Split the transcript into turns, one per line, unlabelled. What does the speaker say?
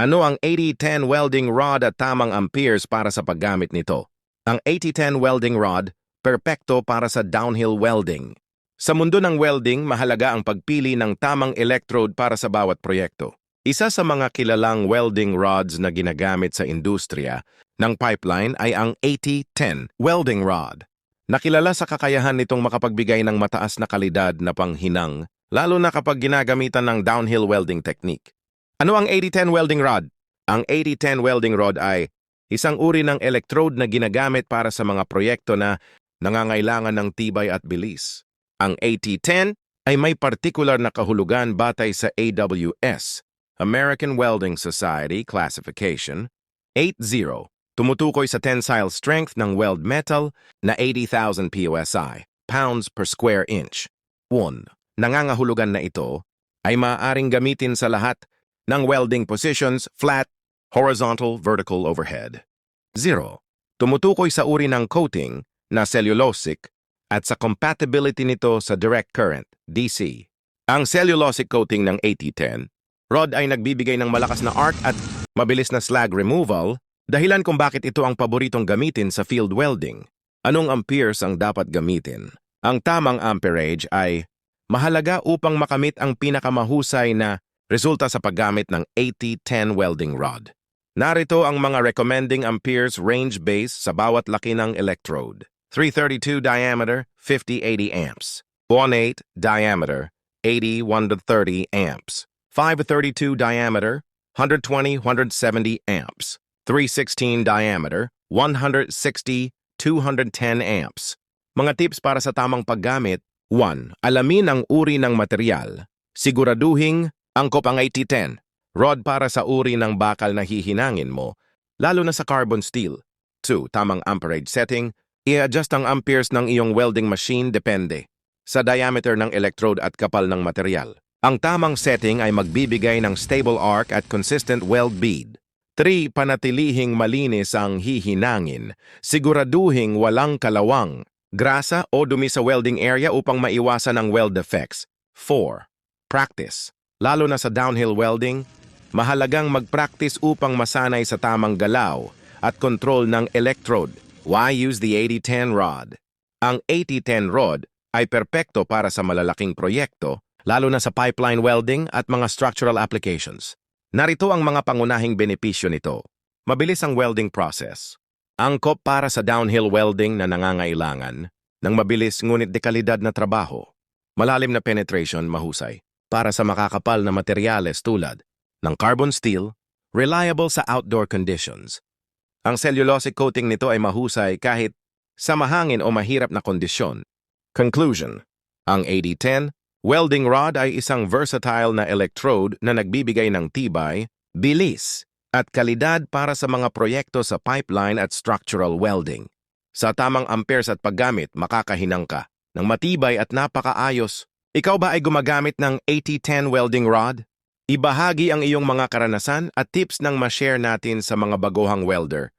Ano ang 8010 welding rod at tamang amperes para sa paggamit nito? Ang 8010 welding rod, perpekto para sa downhill welding. Sa mundo ng welding, mahalaga ang pagpili ng tamang electrode para sa bawat proyekto. Isa sa mga kilalang welding rods na ginagamit sa industriya ng pipeline ay ang 8010 welding rod. Nakilala sa kakayahan nitong makapagbigay ng mataas na kalidad na panghinang, lalo na kapag ginagamitan ng downhill welding technique. Ano ang 8010 welding rod? Ang 8010 welding rod ay isang uri ng electrode na ginagamit para sa mga proyekto na nangangailangan ng tibay at bilis. Ang 8010 ay may partikular na kahulugan batay sa AWS, American Welding Society Classification, 80, tumutukoy sa tensile strength ng weld metal na 80,000 PSI, pounds per square inch. 1. Nangangahulugan na ito ay maaaring gamitin sa lahat ng welding positions, flat, horizontal, vertical overhead. 0. Tumutukoy sa uri ng coating na cellulosic at sa compatibility nito sa direct current, DC. Ang cellulosic coating ng 8010, rod ay nagbibigay ng malakas na arc at mabilis na slag removal, dahilan kung bakit ito ang paboritong gamitin sa field welding. Anong amperes ang dapat gamitin? Ang tamang amperage ay mahalaga upang makamit ang pinakamahusay na resulta sa paggamit ng 8010 welding rod. Narito ang mga recommending amperes range base sa bawat laki ng electrode. 332 diameter, 50-80 amps. 1.8 diameter, 80-130 amps. 532 diameter, 120-170 amps. 316 diameter, 160-210 amps. Mga tips para sa tamang paggamit. 1. Alamin ang uri ng material. Siguraduhing angkop ang 8010. Rod para sa uri ng bakal na hihinangin mo, lalo na sa carbon steel. 2. Tamang amperage setting. I-adjust ang amperes ng iyong welding machine depende sa diameter ng electrode at kapal ng material. Ang tamang setting ay magbibigay ng stable arc at consistent weld bead. 3. Panatilihing malinis ang hihinangin. Siguraduhing walang kalawang, grasa o dumi sa welding area upang maiwasan ang weld defects. 4. Practice. Lalo na sa downhill welding, mahalagang mag-practice upang masanay sa tamang galaw at control ng electrode. Why use the 8010 rod? Ang 8010 rod ay perpekto para sa malalaking proyekto, lalo na sa pipeline welding at mga structural applications. Narito ang mga pangunahing benepisyo nito. Mabilis ang welding process. Angkop para sa downhill welding na nangangailangan ng mabilis ngunit dekalidad na trabaho. Malalim na penetration mahusay para sa makakapal na materyales tulad ng carbon steel, reliable sa outdoor conditions. Ang cellulosic coating nito ay mahusay kahit sa mahangin o mahirap na kondisyon. Conclusion Ang 8010 welding rod ay isang versatile na electrode na nagbibigay ng tibay, bilis, at kalidad para sa mga proyekto sa pipeline at structural welding. Sa tamang amperes at paggamit, makakahinang ka ng matibay at napakaayos. Ikaw ba ay gumagamit ng 8010 welding rod? Ibahagi ang iyong mga karanasan at tips ng ma-share natin sa mga baguhang welder